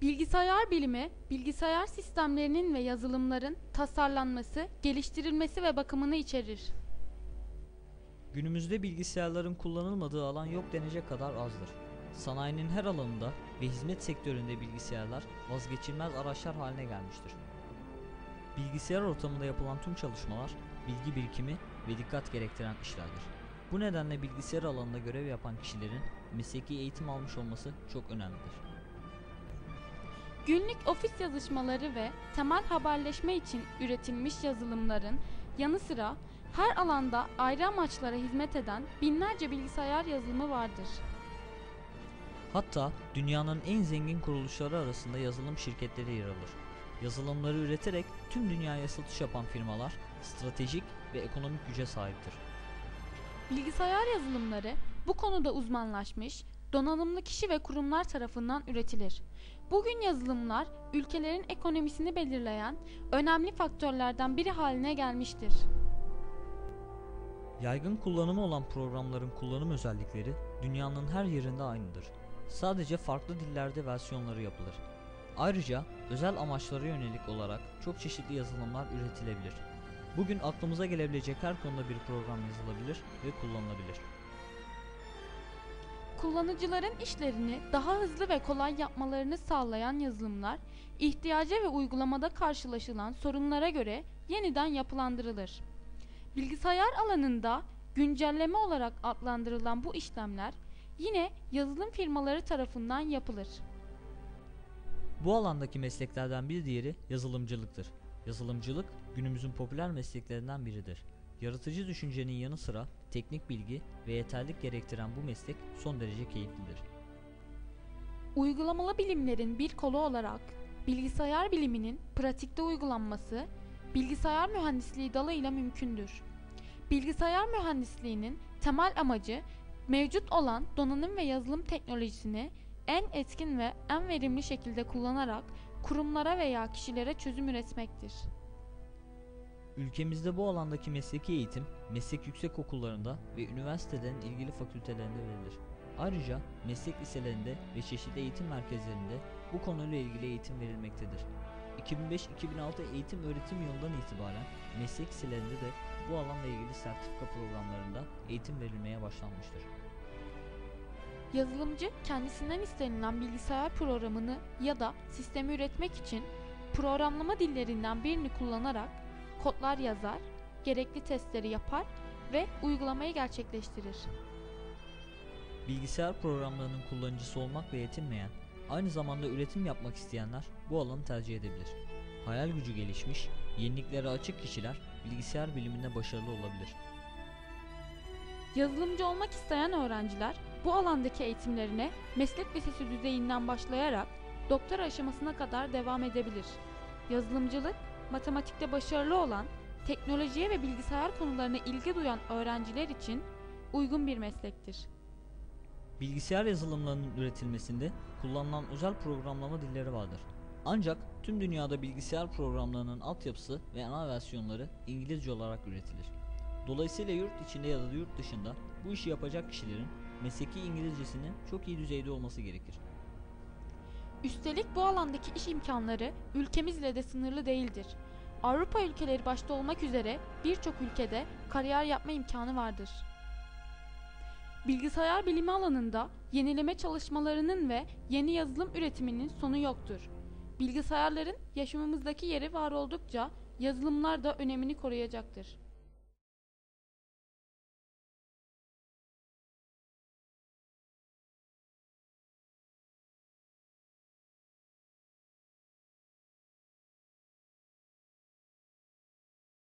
Bilgisayar bilimi, bilgisayar sistemlerinin ve yazılımların tasarlanması, geliştirilmesi ve bakımını içerir. Günümüzde bilgisayarların kullanılmadığı alan yok denecek kadar azdır. Sanayinin her alanında ve hizmet sektöründe bilgisayarlar vazgeçilmez araçlar haline gelmiştir. Bilgisayar ortamında yapılan tüm çalışmalar bilgi birikimi ve dikkat gerektiren işlerdir. Bu nedenle bilgisayar alanında görev yapan kişilerin mesleki eğitim almış olması çok önemlidir. Günlük ofis yazışmaları ve temel haberleşme için üretilmiş yazılımların yanı sıra her alanda ayrı amaçlara hizmet eden binlerce bilgisayar yazılımı vardır. Hatta dünyanın en zengin kuruluşları arasında yazılım şirketleri yer alır. Yazılımları üreterek tüm dünyaya satış yapan firmalar stratejik ve ekonomik güce sahiptir. Bilgisayar yazılımları bu konuda uzmanlaşmış, donanımlı kişi ve kurumlar tarafından üretilir. Bugün yazılımlar ülkelerin ekonomisini belirleyen önemli faktörlerden biri haline gelmiştir. Yaygın kullanımı olan programların kullanım özellikleri dünyanın her yerinde aynıdır. Sadece farklı dillerde versiyonları yapılır. Ayrıca özel amaçlara yönelik olarak çok çeşitli yazılımlar üretilebilir. Bugün aklımıza gelebilecek her konuda bir program yazılabilir ve kullanılabilir. Kullanıcıların işlerini daha hızlı ve kolay yapmalarını sağlayan yazılımlar, ihtiyaca ve uygulamada karşılaşılan sorunlara göre yeniden yapılandırılır. Bilgisayar alanında güncelleme olarak adlandırılan bu işlemler yine yazılım firmaları tarafından yapılır. Bu alandaki mesleklerden bir diğeri yazılımcılıktır. Yazılımcılık günümüzün popüler mesleklerinden biridir. Yaratıcı düşüncenin yanı sıra teknik bilgi ve yeterlik gerektiren bu meslek son derece keyiflidir. Uygulamalı bilimlerin bir kolu olarak bilgisayar biliminin pratikte uygulanması bilgisayar mühendisliği dalıyla mümkündür. Bilgisayar mühendisliğinin temel amacı mevcut olan donanım ve yazılım teknolojisini en etkin ve en verimli şekilde kullanarak kurumlara veya kişilere çözüm üretmektir. Ülkemizde bu alandaki mesleki eğitim, meslek yüksek okullarında ve üniversitelerin ilgili fakültelerinde verilir. Ayrıca meslek liselerinde ve çeşitli eğitim merkezlerinde bu konuyla ilgili eğitim verilmektedir. 2005-2006 eğitim öğretim yılından itibaren meslek liselerinde de bu alanla ilgili sertifika programlarında eğitim verilmeye başlanmıştır. Yazılımcı kendisinden istenilen bilgisayar programını ya da sistemi üretmek için programlama dillerinden birini kullanarak kodlar yazar, gerekli testleri yapar ve uygulamayı gerçekleştirir. Bilgisayar programlarının kullanıcısı olmakla yetinmeyen, aynı zamanda üretim yapmak isteyenler bu alanı tercih edebilir. Hayal gücü gelişmiş, yeniliklere açık kişiler bilgisayar biliminde başarılı olabilir. Yazılımcı olmak isteyen öğrenciler bu alandaki eğitimlerine meslek lisesi düzeyinden başlayarak doktora aşamasına kadar devam edebilir. Yazılımcılık, matematikte başarılı olan, teknolojiye ve bilgisayar konularına ilgi duyan öğrenciler için uygun bir meslektir. Bilgisayar yazılımlarının üretilmesinde kullanılan özel programlama dilleri vardır. Ancak tüm dünyada bilgisayar programlarının altyapısı ve ana versiyonları İngilizce olarak üretilir. Dolayısıyla yurt içinde ya da yurt dışında bu işi yapacak kişilerin mesleki İngilizcesinin çok iyi düzeyde olması gerekir. Üstelik bu alandaki iş imkanları ülkemizle de sınırlı değildir. Avrupa ülkeleri başta olmak üzere birçok ülkede kariyer yapma imkanı vardır. Bilgisayar bilimi alanında yenileme çalışmalarının ve yeni yazılım üretiminin sonu yoktur. Bilgisayarların yaşamımızdaki yeri var oldukça yazılımlar da önemini koruyacaktır.